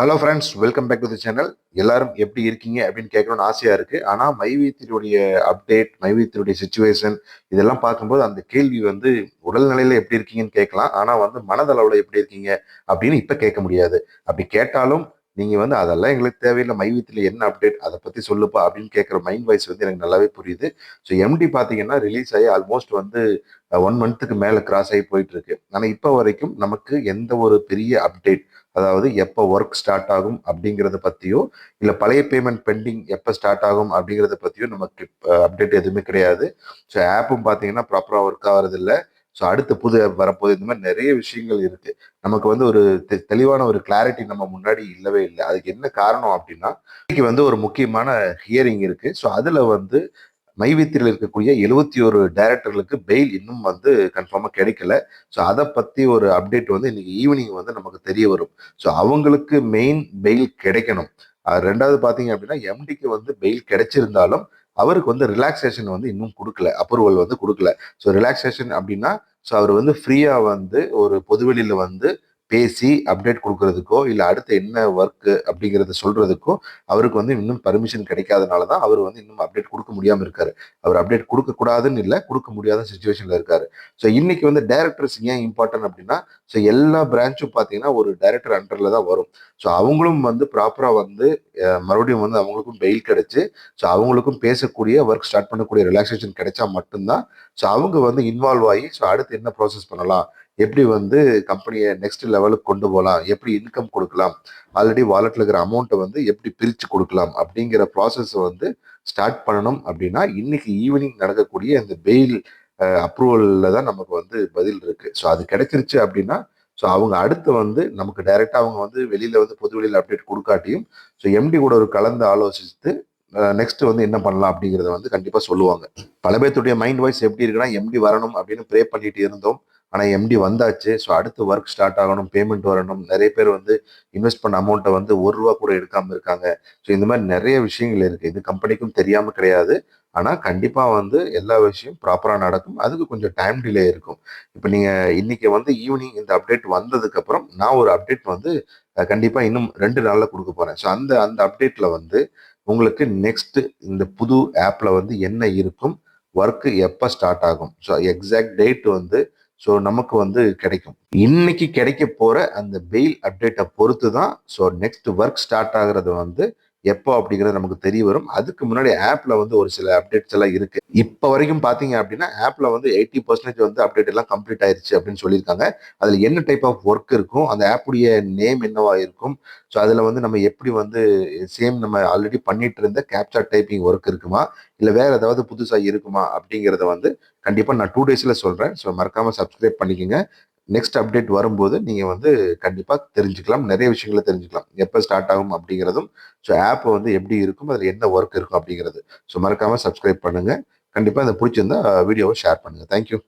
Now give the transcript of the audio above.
Hello friends welcome back to the channel எல்லாரும் எப்படி இருக்கீங்க அப்படின்னு கேட்கணும்னு ஆசையா இருக்கு. ஆனால் மைவீத்தினுடைய அப்டேட் மைவீத்தினுடைய சுச்சுவேஷன் இதெல்லாம் பார்க்கும்போது அந்த கேள்வி வந்து உடல்நிலையில எப்படி இருக்கீங்கன்னு கேட்கலாம். ஆனால் வந்து மனதளவுல எப்படி இருக்கீங்க அப்படின்னு இப்ப கேட்க முடியாது. அப்படி கேட்டாலும் நீங்க வந்து அதெல்லாம் எங்களுக்கு தேவையில்லை. மைவீத்தில் என்ன அப்டேட் அதை பத்தி சொல்லுப்பா அப்படின்னு கேட்குற மைண்ட் வாய்ஸ் வந்து எனக்கு நல்லாவே புரியுது. ஸோ எம்டி பார்த்தீங்கன்னா ரிலீஸ் ஆகி ஆல்மோஸ்ட் வந்து ஒன் மந்த்துக்கு மேலே கிராஸ் ஆகி போயிட்டு இருக்கு. ஆனால் இப்போ வரைக்கும் நமக்கு எந்த ஒரு பெரிய அப்டேட் அதாவது எப்போ ஒர்க் ஸ்டார்ட் ஆகும் அப்படிங்கிறத பற்றியோ இல்லை பழைய பேமெண்ட் பெண்டிங் எப்போ ஸ்டார்ட் ஆகும் அப்படிங்கிறத பற்றியோ நமக்கு அப்டேட் எதுவுமே கிடையாது. ஸோ ஆப்பும் பார்த்தீங்கன்னா ப்ராப்பராக ஒர்க் ஆகிறதில்ல ஸோ அடுத்த புது ஆப் வரப்போகுது. இந்த மாதிரி நிறைய விஷயங்கள் இருக்குது நமக்கு வந்து ஒரு தெளிவான ஒரு கிளாரிட்டி நம்ம முன்னாடி இல்லவே இல்லை. அதுக்கு என்ன காரணம் அப்படின்னா இன்னைக்கு வந்து ஒரு முக்கியமான ஹியரிங் இருக்குது ஸோ அதில் வந்து மைவித்தியில் இருக்கக்கூடிய எழுபத்தி ஒரு டைரக்டர்களுக்கு பெயில் இன்னும் வந்து கன்ஃபார்மாக கிடைக்கல. ஸோ அதை பற்றி ஒரு அப்டேட் வந்து இன்னைக்கு ஈவினிங் வந்து நமக்கு தெரிய வரும். ஸோ அவங்களுக்கு மெயின் பெயில் கிடைக்கணும். ரெண்டாவது பார்த்தீங்க அப்படின்னா எம்டிக்கு வந்து பெயில் கிடைச்சிருந்தாலும் அவருக்கு வந்து ரிலாக்ஸேஷன் வந்து இன்னும் கொடுக்கல. அப்ரூவல் வந்து கொடுக்கல. ஸோ ரிலாக்ஸேஷன் அப்படின்னா ஸோ அவர் வந்து ஃப்ரீயாக வந்து ஒரு பொதுவெளியில் வந்து பேசி அப்டேட் கொடுக்கறதுக்கோ இல்லை அடுத்து என்ன ஒர்க்கு அப்படிங்கிறத சொல்கிறதுக்கோ அவருக்கு வந்து இன்னும் பர்மிஷன் கிடைக்காதனால தான் அவர் வந்து இன்னும் அப்டேட் கொடுக்க முடியாமல் இருக்காரு. அவர் அப்டேட் கொடுக்கக்கூடாதுன்னு இல்லை கொடுக்க முடியாத சுச்சுவேஷனில் இருக்காரு. ஸோ இன்றைக்கி வந்து டைரக்டர்ஸ் ஏன் இம்பார்ட்டன்ட் அப்படின்னா ஸோ எல்லா பிரான்ச்சும் பார்த்தீங்கன்னா ஒரு டைரக்டர் அண்டரில் தான் வரும். ஸோ அவங்களும் வந்து ப்ராப்பராக வந்து மறுபடியும் வந்து அவங்களுக்கும் பெயில் கிடச்சி ஸோ அவங்களுக்கும் பேசக்கூடிய ஒர்க் ஸ்டார்ட் பண்ணக்கூடிய ரிலாக்ஸேஷன் கிடைச்சா மட்டும்தான் ஸோ அவங்க வந்து இன்வால்வ் ஆகி ஸோ அடுத்து என்ன ப்ராசஸ் பண்ணலாம்? எப்படி வந்து கம்பெனியை நெக்ஸ்ட் லெவலுக்கு கொண்டு போகலாம்? எப்படி இன்கம் கொடுக்கலாம்? ஆல்ரெடி வாலெட்டில் இருக்கிற அமௌண்ட்டை வந்து எப்படி பிரித்து கொடுக்கலாம்? அப்படிங்கிற ப்ராசஸை வந்து ஸ்டார்ட் பண்ணணும் அப்படின்னா இன்னைக்கு ஈவினிங் நடக்கக்கூடிய அந்த பெயில் அப்ரூவலில் தான் நமக்கு வந்து பதில் இருக்குது ஸோ அது கிடைச்சிருச்சு அப்படின்னா ஸோ அவங்க அடுத்து வந்து நமக்கு டைரெக்டாக அவங்க வந்து வெளியில் வந்து பொது வெளியில் அப்டேட் கொடுக்காட்டியும் ஸோ எம்டி கூட ஒரு கலந்து ஆலோசித்து நெக்ஸ்ட் வந்து என்ன பண்ணலாம் அப்படிங்கிறத வந்து கண்டிப்பாக சொல்லுவாங்க. பல பேர்த்துடைய மைண்ட் வாய்ஸ் எப்படி இருக்குன்னா எம்டி வரணும் அப்படின்னு ப்ரே பண்ணிட்டு இருந்தோம். ஆனால் எம்டி வந்தாச்சு. ஸோ அடுத்து ஒர்க் ஸ்டார்ட் ஆகணும் பேமெண்ட் வரணும். நிறைய பேர் வந்து இன்வெஸ்ட் பண்ண அமௌண்ட்டை வந்து ஒரு ரூபா கூட எடுக்காமல் இருக்காங்க. ஸோ இந்த மாதிரி நிறைய விஷயங்கள் இருக்குது இது கம்பெனிக்கும் தெரியாமல் கிடையாது. ஆனால் கண்டிப்பாக வந்து எல்லா விஷயம் ப்ராப்பராக நடக்கும். அதுக்கு கொஞ்சம் டைம் டிலே இருக்கும். இப்போ நீங்கள் இன்றைக்கி வந்து ஈவினிங் இந்த அப்டேட் வந்ததுக்கப்புறம் நான் ஒரு அப்டேட் வந்து கண்டிப்பாக இன்னும் ரெண்டு நாளில் கொடுக்க போகிறேன் ஸோ அந்த அந்த அப்டேட்டில் வந்து உங்களுக்கு நெக்ஸ்ட்டு இந்த புது ஆப்பில் வந்து என்ன இருக்கும்? ஒர்க்கு எப்போ ஸ்டார்ட் ஆகும்? ஸோ எக்ஸாக்ட் டேட் வந்து ஸோ நமக்கு வந்து கிடைக்கும். இன்னைக்கு கிடைக்க போற அந்த பெயில் அப்டேட்டை பொறுத்து தான் ஸோ நெக்ஸ்ட் ஒர்க் ஸ்டார்ட் ஆகுறது வந்து எப்போ அப்படிங்கிறது நமக்கு தெரிய வரும். அதுக்கு முன்னாடி ஆப்ல வந்து ஒரு சில அப்டேட்ஸ் எல்லாம் இருக்கு. இப்போ வரைக்கும் பாத்தீங்க அப்படின்னா ஆப்ல வந்து எயிட்டி பர்சன்டேஜ் வந்து அப்டேட் எல்லாம் கம்ப்ளீட் ஆயிருச்சு அப்படின்னு சொல்லியிருக்காங்க. அதுல என்ன டைப் ஆஃப் ஒர்க் இருக்கும்? அந்த ஆப்புடைய நேம் என்னவா இருக்கும்? ஸோ அதுல வந்து நம்ம எப்படி வந்து சேம் நம்ம ஆல்ரெடி பண்ணிட்டு இருந்த கேப்சா டைப்பிங் ஒர்க் இருக்குமா? இல்லை வேற ஏதாவது புதுசாக இருக்குமா? அப்படிங்கிறத வந்து கண்டிப்பாக நான் டூ டேஸில் சொல்கிறேன் ஸோ மறக்காமல் சப்ஸ்கிரைப் பண்ணிக்கோங்க. நெக்ஸ்ட் அப்டேட் வரும்போது நீங்கள் வந்து கண்டிப்பாக தெரிஞ்சுக்கலாம். நிறைய விஷயங்களை தெரிஞ்சுக்கலாம். எப்போ ஸ்டார்ட் ஆகும் அப்படிங்கிறதும் ஸோ ஆப் வந்து எப்படி இருக்கும் அதில் என்ன ஒர்க் இருக்கும் அப்படிங்கிறது. ஸோ மறக்காமல் சப்ஸ்கிரைப் பண்ணுங்கள் கண்டிப்பாக இந்த பிடிச்சிருந்தா வீடியோவை ஷேர் பண்ணுங்கள் தேங்க்யூ